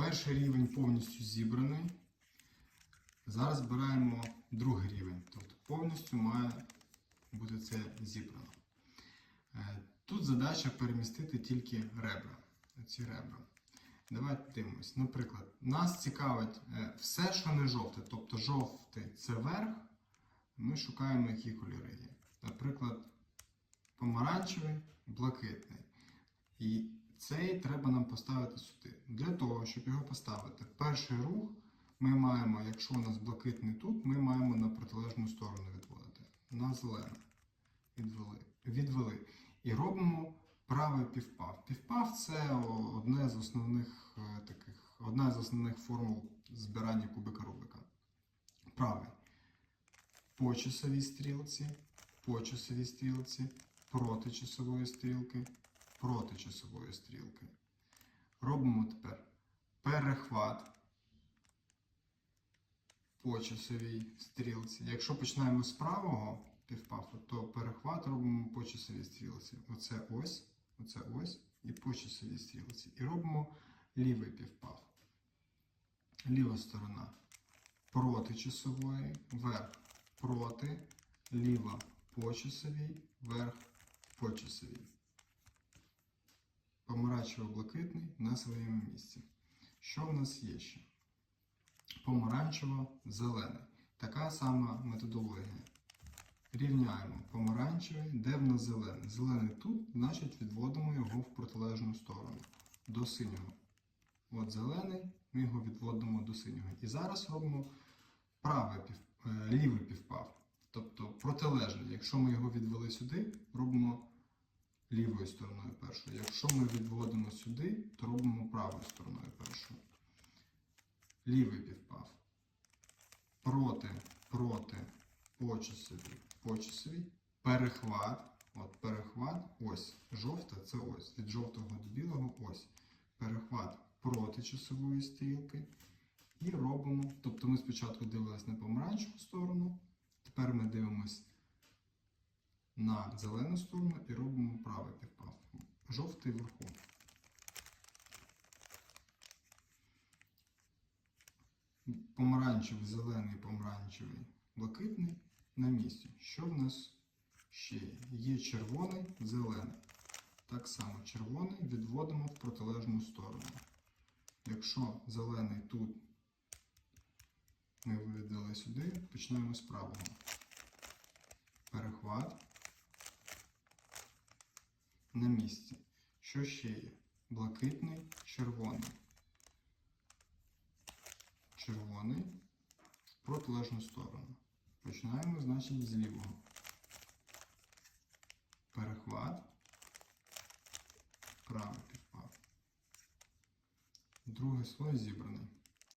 Перший рівень повністю зібраний. Зараз збираємо другий рівень. Тобто повністю має бути це зібрано. Е, Тут задача перемістити тільки ребра. Ці ребра. Давайте дивимось. Наприклад, нас цікавить е, все, що не жовте. Тобто жовтий це верх. Ми шукаємо, які кольори є. Наприклад, помаранчевий, блакитний. І цей треба нам поставити сюди. Для того, щоб його поставити, перший рух ми маємо, якщо у нас блакитний тут, ми маємо на протилежну сторону відводити. На зелене. Відвели. Відвели. І робимо правий півпав. Півпав це одне з основних е, таких, одна з основних формул збирання кубика Рубика. Правий. По часовій стрілці, по часовій стрілці, проти часової стрілки, проти часової стрілки. Робимо тепер перехват по часовій стрілці. Якщо починаємо з правого півпафу, то перехват робимо по часовій стрілці. Оце ось, оце ось і по часовій стрілці. І робимо лівий півпаф. Ліва сторона проти часової, вверх проти, ліва по часовій, вверх по часовій. Помаранчево-блакитний на своєму місці. Що в нас є ще? Помаранчево-зелений. Така сама методологія. Рівняємо помаранчевий, де в нас зелений. Зелений тут, значить відводимо його в протилежну сторону до синього. От зелений, ми його відводимо до синього. І зараз робимо правий пів, е, лівий півпав. Тобто протилежний. Якщо ми його відвели сюди, робимо лівою стороною першою. Якщо ми відводимо сюди, то робимо правою стороною першою. Лівий півпав. Проти, проти, по часовій. Перехват. От перехват, ось. Жовта це ось. Від жовтого до білого ось. Перехват проти часової стрілки. І робимо. Тобто ми спочатку дивились на помаранчеву сторону, тепер ми дивимось на зелену сторону і робимо правий півпав. Жовтий вверху. Помаранчевий, зелений, помаранчевий, блакитний на місці. Що в нас ще є? Є червоний, зелений. Так само червоний відводимо в протилежну сторону. Якщо зелений тут ми виведали сюди, починаємо з правого. Перехват на місці. Що ще є? Блакитний, червоний. Червоний в протилежну сторону. Починаємо, значить, з лівого. Перехват. Правий підпад. Другий слой зібраний.